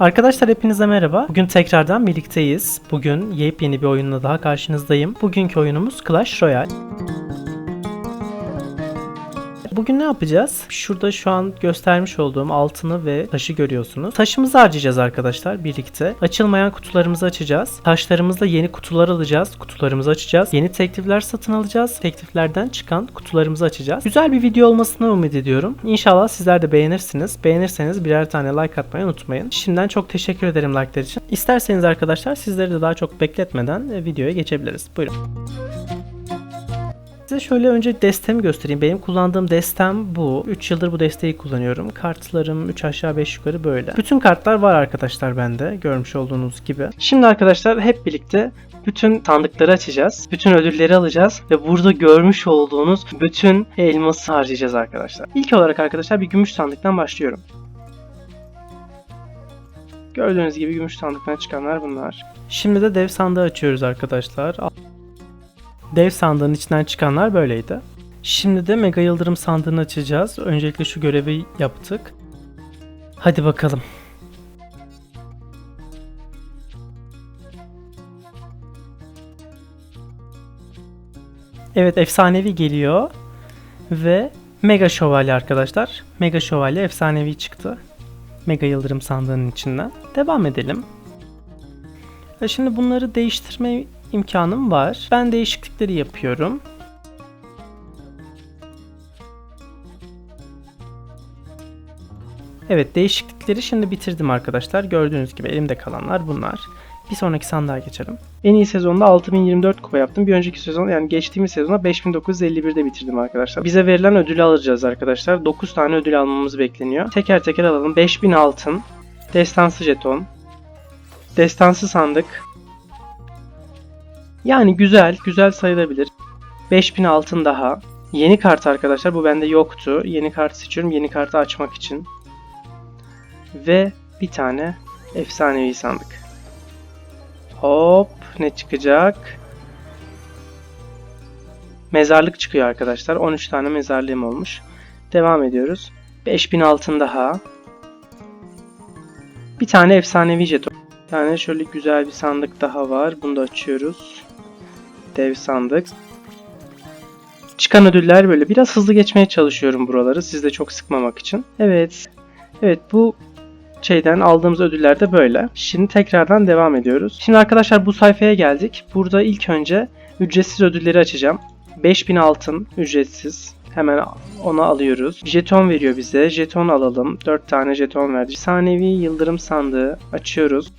Arkadaşlar hepinize merhaba. Bugün tekrardan birlikteyiz. Bugün yepyeni bir oyunla daha karşınızdayım. Bugünkü oyunumuz Clash Royale. Bugün ne yapacağız? Şurada şu an göstermiş olduğum altını ve taşı görüyorsunuz. Taşımızı harcayacağız arkadaşlar birlikte. Açılmayan kutularımızı açacağız. Taşlarımızla yeni kutular alacağız. Kutularımızı açacağız. Yeni teklifler satın alacağız. Tekliflerden çıkan kutularımızı açacağız. Güzel bir video olmasını umut ediyorum. İnşallah sizler de beğenirsiniz. Beğenirseniz birer tane like atmayı unutmayın. Şimdiden çok teşekkür ederim like'lar için. İsterseniz arkadaşlar sizleri de daha çok bekletmeden e, videoya geçebiliriz. Buyurun. Size şöyle önce destemi göstereyim. Benim kullandığım destem bu. 3 yıldır bu desteği kullanıyorum. Kartlarım 3 aşağı 5 yukarı böyle. Bütün kartlar var arkadaşlar bende. Görmüş olduğunuz gibi. Şimdi arkadaşlar hep birlikte bütün sandıkları açacağız. Bütün ödülleri alacağız. Ve burada görmüş olduğunuz bütün elması harcayacağız arkadaşlar. İlk olarak arkadaşlar bir gümüş sandıktan başlıyorum. Gördüğünüz gibi gümüş sandıktan çıkanlar bunlar. Şimdi de dev sandığı açıyoruz arkadaşlar. Dev sandığın içinden çıkanlar böyleydi. Şimdi de Mega Yıldırım sandığını açacağız. Öncelikle şu görevi yaptık. Hadi bakalım. Evet efsanevi geliyor. Ve Mega Şövalye arkadaşlar. Mega Şövalye efsanevi çıktı. Mega Yıldırım sandığının içinden. Devam edelim. E Şimdi bunları değiştirme imkanım var. Ben değişiklikleri yapıyorum. Evet değişiklikleri şimdi bitirdim arkadaşlar. Gördüğünüz gibi elimde kalanlar bunlar. Bir sonraki sandığa geçelim. En iyi sezonda 6024 kupa yaptım. Bir önceki sezon yani geçtiğimiz sezonda 5951'de bitirdim arkadaşlar. Bize verilen ödülü alacağız arkadaşlar. 9 tane ödül almamız bekleniyor. Teker teker alalım. 5000 altın, destansı jeton, destansı sandık, yani güzel, güzel sayılabilir. 5000 altın daha. Yeni kart arkadaşlar. Bu bende yoktu. Yeni kart seçiyorum. Yeni kartı açmak için. Ve bir tane efsanevi sandık. Hop. Ne çıkacak? Mezarlık çıkıyor arkadaşlar. 13 tane mezarlığım olmuş. Devam ediyoruz. 5000 altın daha. Bir tane efsanevi jeton. Bir tane şöyle güzel bir sandık daha var. Bunu da açıyoruz. Dev sandık. Çıkan ödüller böyle. Biraz hızlı geçmeye çalışıyorum buraları. Siz de çok sıkmamak için. Evet. Evet bu şeyden aldığımız ödüller de böyle. Şimdi tekrardan devam ediyoruz. Şimdi arkadaşlar bu sayfaya geldik. Burada ilk önce ücretsiz ödülleri açacağım. 5000 altın ücretsiz. Hemen onu alıyoruz. Jeton veriyor bize. Jeton alalım. 4 tane jeton verdi. Efsanevi yıldırım sandığı açıyoruz.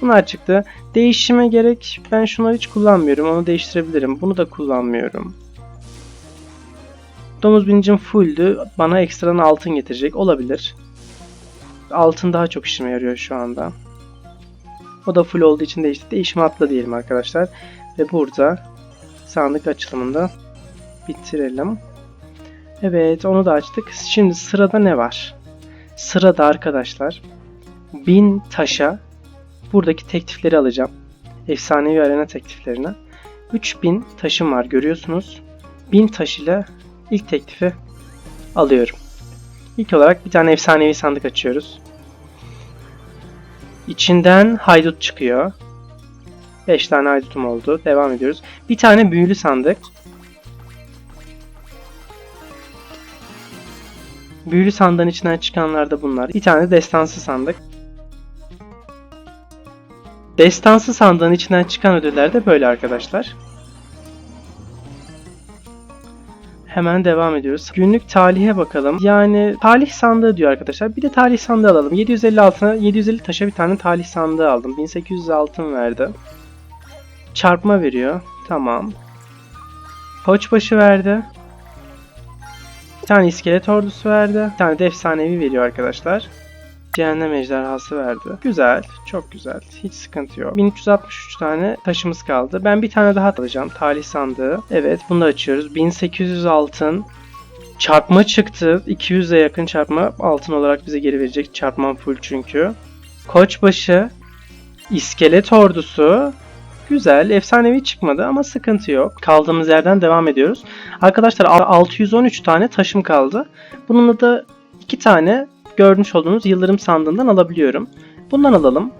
Bunlar çıktı. Değişime gerek ben şunları hiç kullanmıyorum. Onu değiştirebilirim. Bunu da kullanmıyorum. Domuz binicim fulldü. Bana ekstradan altın getirecek. Olabilir. Altın daha çok işime yarıyor şu anda. O da full olduğu için değişti. Değişime atla diyelim arkadaşlar. Ve burada sandık açılımında bitirelim. Evet onu da açtık. Şimdi sırada ne var? Sırada arkadaşlar 1000 taşa buradaki teklifleri alacağım. Efsanevi arena tekliflerine. 3000 taşım var görüyorsunuz. 1000 taş ile ilk teklifi alıyorum. İlk olarak bir tane efsanevi sandık açıyoruz. İçinden haydut çıkıyor. 5 tane haydutum oldu. Devam ediyoruz. Bir tane büyülü sandık. Büyülü sandığın içinden çıkanlar da bunlar. Bir tane destansı sandık. Destansı sandığın içinden çıkan ödüller de böyle arkadaşlar. Hemen devam ediyoruz. Günlük talihe bakalım. Yani talih sandığı diyor arkadaşlar. Bir de talih sandığı alalım. 750 altına 750 taşa bir tane talih sandığı aldım. 1800 altın verdi. Çarpma veriyor. Tamam. Koçbaşı verdi. Bir tane iskelet ordusu verdi. Bir tane de efsanevi veriyor arkadaşlar. Cehennem ejderhası verdi. Güzel. Çok güzel. Hiç sıkıntı yok. 1363 tane taşımız kaldı. Ben bir tane daha alacağım. Talih sandığı. Evet bunu da açıyoruz. 1800 altın. Çarpma çıktı. 200'e yakın çarpma altın olarak bize geri verecek. Çarpmam full çünkü. Koçbaşı. iskelet ordusu. Güzel. Efsanevi çıkmadı ama sıkıntı yok. Kaldığımız yerden devam ediyoruz. Arkadaşlar a- 613 tane taşım kaldı. Bununla da 2 tane görmüş olduğunuz yıldırım sandığından alabiliyorum. Bundan alalım.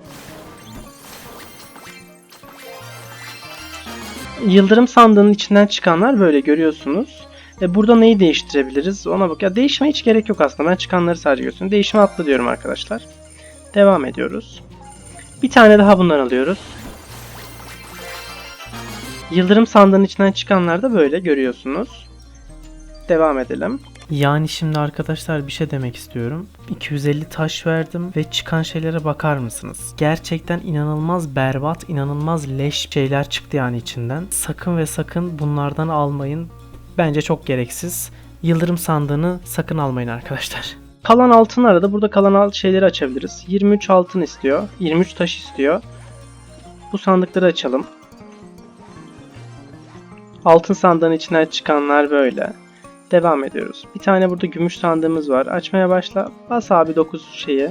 Yıldırım sandığının içinden çıkanlar böyle görüyorsunuz. E burada neyi değiştirebiliriz? Ona bak. Ya değişime hiç gerek yok aslında. Ben çıkanları sadece gösteriyorum. Değişime atla diyorum arkadaşlar. Devam ediyoruz. Bir tane daha bundan alıyoruz. Yıldırım sandığının içinden çıkanlar da böyle görüyorsunuz. Devam edelim. Yani şimdi arkadaşlar bir şey demek istiyorum. 250 taş verdim ve çıkan şeylere bakar mısınız? Gerçekten inanılmaz berbat, inanılmaz leş şeyler çıktı yani içinden. Sakın ve sakın bunlardan almayın. Bence çok gereksiz. Yıldırım sandığını sakın almayın arkadaşlar. Kalan altınlara da burada kalan alt şeyleri açabiliriz. 23 altın istiyor. 23 taş istiyor. Bu sandıkları açalım. Altın sandığın içinden çıkanlar böyle. Devam ediyoruz. Bir tane burada gümüş sandığımız var. Açmaya başla. Bas abi 9 şeyi.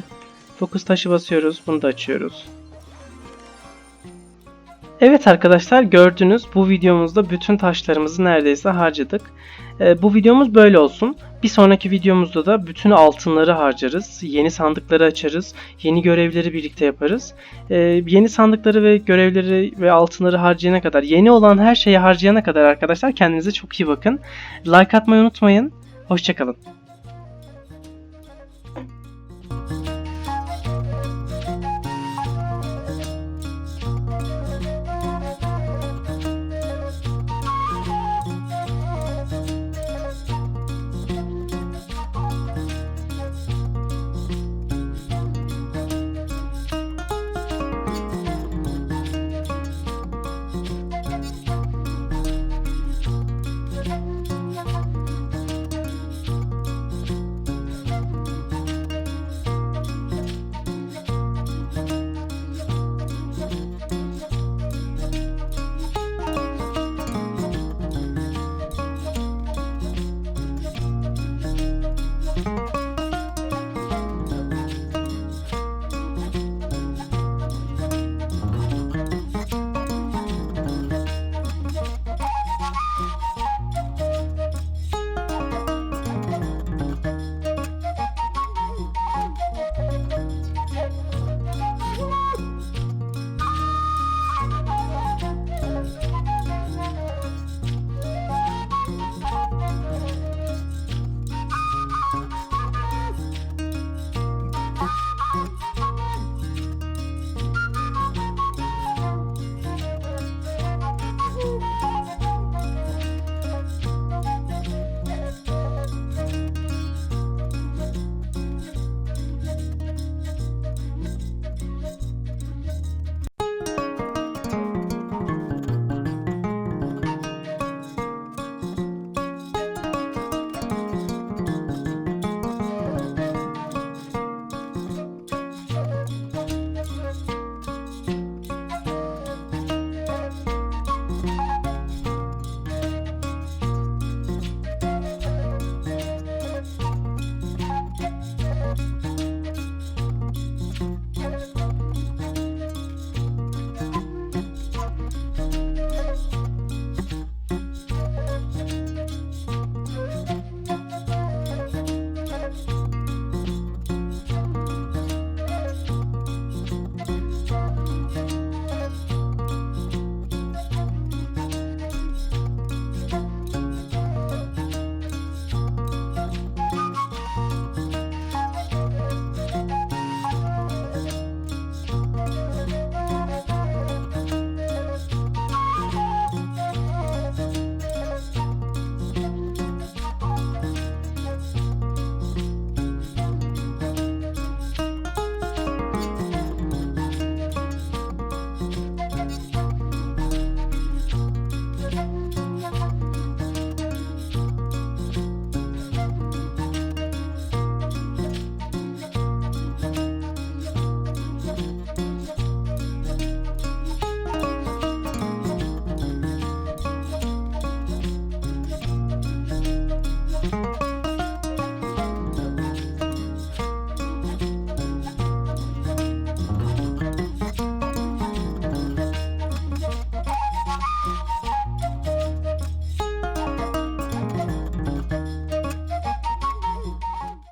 9 taşı basıyoruz. Bunu da açıyoruz. Evet arkadaşlar gördünüz bu videomuzda bütün taşlarımızı neredeyse harcadık. Ee, bu videomuz böyle olsun. Bir sonraki videomuzda da bütün altınları harcarız. Yeni sandıkları açarız. Yeni görevleri birlikte yaparız. Ee, yeni sandıkları ve görevleri ve altınları harcayana kadar, yeni olan her şeyi harcayana kadar arkadaşlar kendinize çok iyi bakın. Like atmayı unutmayın. Hoşçakalın.